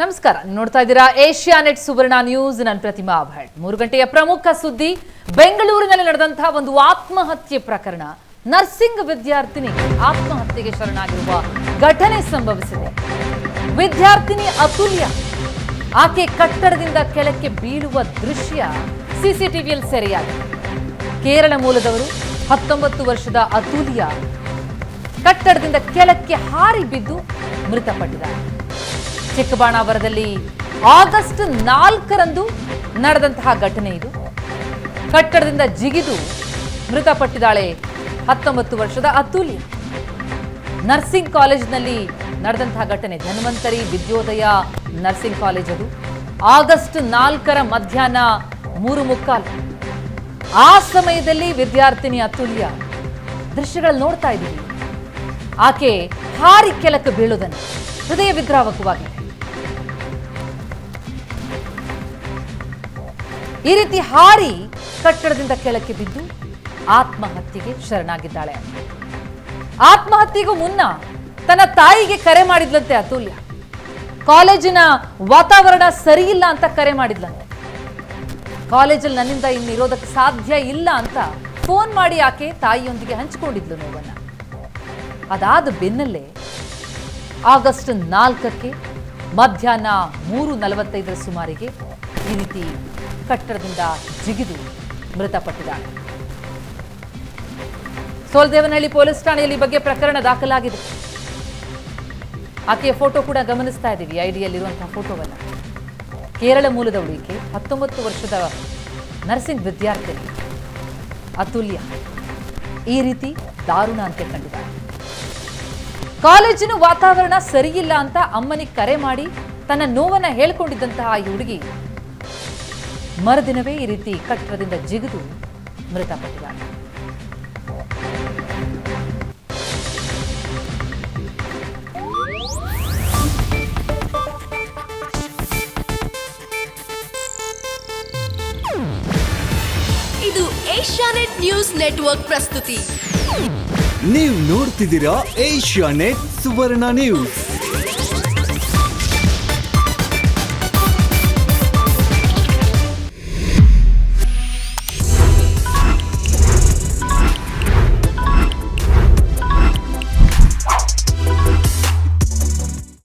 ನಮಸ್ಕಾರ. ನೋಡ್ತಾ ಇದ್ದೀರಾ ಏಷ್ಯಾ ನೆಟ್ ಸುವರ್ಣ ನ್ಯೂಸ್. ನಾನು ಪ್ರತಿಮಾ ಭಟ್. ಮೂರು ಗಂಟೆಯ ಪ್ರಮುಖ ಸುದ್ದಿ. ಬೆಂಗಳೂರಿನಲ್ಲಿ ನಡೆದಂತಹ ಒಂದು ಆತ್ಮಹತ್ಯೆ ಪ್ರಕರಣ. ನರ್ಸಿಂಗ್ ವಿದ್ಯಾರ್ಥಿನಿ ಆತ್ಮಹತ್ಯೆಗೆ ಶರಣಾಗಿರುವ ಘಟನೆ ಸಂಭವಿಸಿದೆ. ವಿದ್ಯಾರ್ಥಿನಿ ಅತುಲ್ಯ. ಆಕೆ ಕಟ್ಟಡದಿಂದ ಕೆಳಕ್ಕೆ ಬೀಳುವ ದೃಶ್ಯ ಸಿಸಿಟಿವಿಯಲ್ಲಿ ಸೆರೆಯಾಗಿದೆ. ಕೇರಳ ಮೂಲದವರು ಹತ್ತೊಂಬತ್ತು ವರ್ಷದ ಅತುಲ್ಯ ಕಟ್ಟಡದಿಂದ ಕೆಳಕ್ಕೆ ಹಾರಿ ಬಿದ್ದು ಮೃತಪಟ್ಟಿದ್ದಾರೆ. ಚಿಕ್ಕಬಾಣಾವರದಲ್ಲಿ ಆಗಸ್ಟ್ ನಾಲ್ಕರಂದು ನಡೆದಂತಹ ಘಟನೆ ಇದು. ಕಟ್ಟಡದಿಂದ ಜಿಗಿದು ಮೃತಪಟ್ಟಿದ್ದಾಳೆ ಹತ್ತೊಂಬತ್ತು ವರ್ಷದ ಅತುಲ್ಯ ನರ್ಸಿಂಗ್ ಕಾಲೇಜಿನಲ್ಲಿ ನಡೆದಂತಹ ಘಟನೆ. ಧನ್ವಂತರಿ ವಿದ್ಯೋದಯ ನರ್ಸಿಂಗ್ ಕಾಲೇಜ್ ಅದು. ಆಗಸ್ಟ್ ನಾಲ್ಕರ ಮಧ್ಯಾಹ್ನ ಮೂರು ಮುಕ್ಕಾಲು. ಆ ಸಮಯದಲ್ಲಿ ವಿದ್ಯಾರ್ಥಿನಿ ಅತುಲ್ಯ ದೃಶ್ಯಗಳು ನೋಡ್ತಾ ಇದ್ದೀವಿ. ಆಕೆ ಹಾರಿ ಕೆಲಕ್ಕೆ ಬೀಳುವುದನ್ನು ಹೃದಯ ವಿದ್ರಾವಕವಾಗಿದೆ ಈ ರೀತಿ ಹಾರಿ ಕಟ್ಟಡದಿಂದ ಕೆಳಕ್ಕೆ ಬಿದ್ದು ಆತ್ಮಹತ್ಯೆಗೆ ಶರಣಾಗಿದ್ದಾಳೆ. ಆತ್ಮಹತ್ಯೆಗೂ ಮುನ್ನ ತನ್ನ ತಾಯಿಗೆ ಕರೆ ಮಾಡಿದ್ಲಂತೆ ಅತುಲ್ಯ. ಕಾಲೇಜಿನ ವಾತಾವರಣ ಸರಿಯಿಲ್ಲ ಅಂತ ಕರೆ ಮಾಡಿದ್ಲಂತೆ. ಕಾಲೇಜಲ್ಲಿ ನನ್ನಿಂದ ಇನ್ನಿರೋದಕ್ಕೆ ಸಾಧ್ಯ ಇಲ್ಲ ಅಂತ ಫೋನ್ ಮಾಡಿ ಆಕೆ ತಾಯಿಯೊಂದಿಗೆ ಹಂಚಿಕೊಂಡಿದ್ಲು ನೋವನ್ನ. ಅದಾದ ಬೆನ್ನಲ್ಲೇ ಆಗಸ್ಟ್ ನಾಲ್ಕಕ್ಕೆ ಮಧ್ಯಾಹ್ನ ಮೂರು ನಲವತ್ತೈದರ ಸುಮಾರಿಗೆ ಈ ರೀತಿ ಕಟ್ಟಡದಿಂದ ಜಿಗಿದು ಮೃತಪಟ್ಟಿದ್ದಾರೆ. ಸೋಲ್ದೇವನಹಳ್ಳಿ ಪೊಲೀಸ್ ಠಾಣೆಯಲ್ಲಿ ಬಗ್ಗೆ ಪ್ರಕರಣ ದಾಖಲಾಗಿದೆ. ಆಕೆಯ ಫೋಟೋ ಕೂಡ ಗಮನಿಸ್ತಾ ಇದ್ದೀವಿ, ಐಡಿಯಲ್ಲಿರುವಂತಹ ಫೋಟೋವನ್ನ. ಕೇರಳ ಮೂಲದ ಈಕೆ, ಹತ್ತೊಂಬತ್ತು ವರ್ಷದ ನರ್ಸಿಂಗ್ ವಿದ್ಯಾರ್ಥಿನಿ ಅತುಲ್ಯ. ಈ ರೀತಿ ದಾರುಣ ಅಂತ ಕಂಡಿದ್ದಾರೆ. ಕಾಲೇಜಿನ ವಾತಾವರಣ ಸರಿಯಿಲ್ಲ ಅಂತ ಅಮ್ಮನಿಗೆ ಕರೆ ಮಾಡಿ ತನ್ನ ನೋವನ್ನ ಹೇಳ್ಕೊಂಡಿದ್ದಂತಹ ಈ ಹುಡುಗಿ ಮರುದಿನವೇ ಈ ರೀತಿ ಕಟ್ಟಡದಿಂದ ಜಿಗಿದು ಮೃತಪಟ್ಟಿದ್ದಾರೆ ಇದು ಏಷ್ಯಾನೆಟ್ ನ್ಯೂಸ್ ನೆಟ್ವರ್ಕ್ ಪ್ರಸ್ತುತಿ. ನೀವು ನೋಡ್ತಿದ್ದೀರಾ ಏಷ್ಯಾ ನೆಟ್ ಸುವರ್ಣ ನ್ಯೂಸ್.